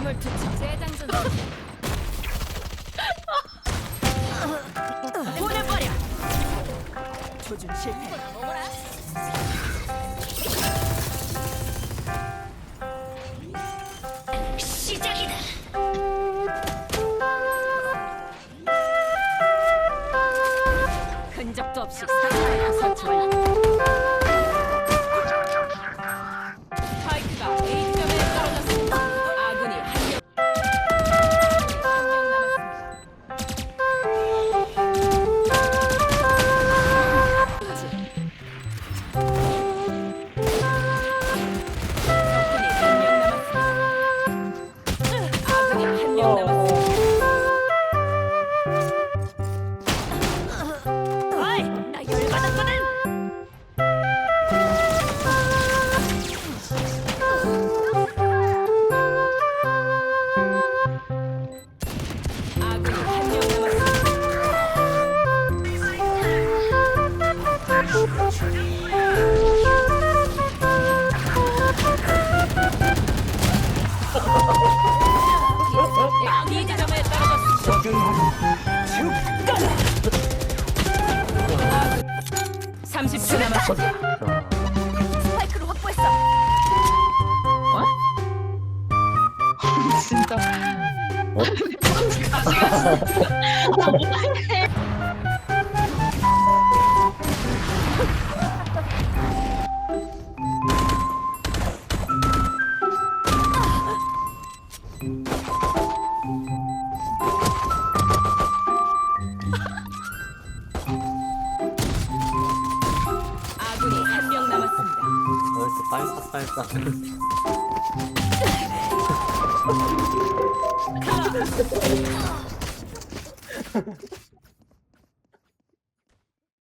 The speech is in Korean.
적을 투척. 재장전. 보내버려. 조준 실패. 시작이다. 흔적도 없이 설치 완 30초 남았습니다. 스파이크를 확보했어. 진짜 아군이 어디서 빨싹빨싹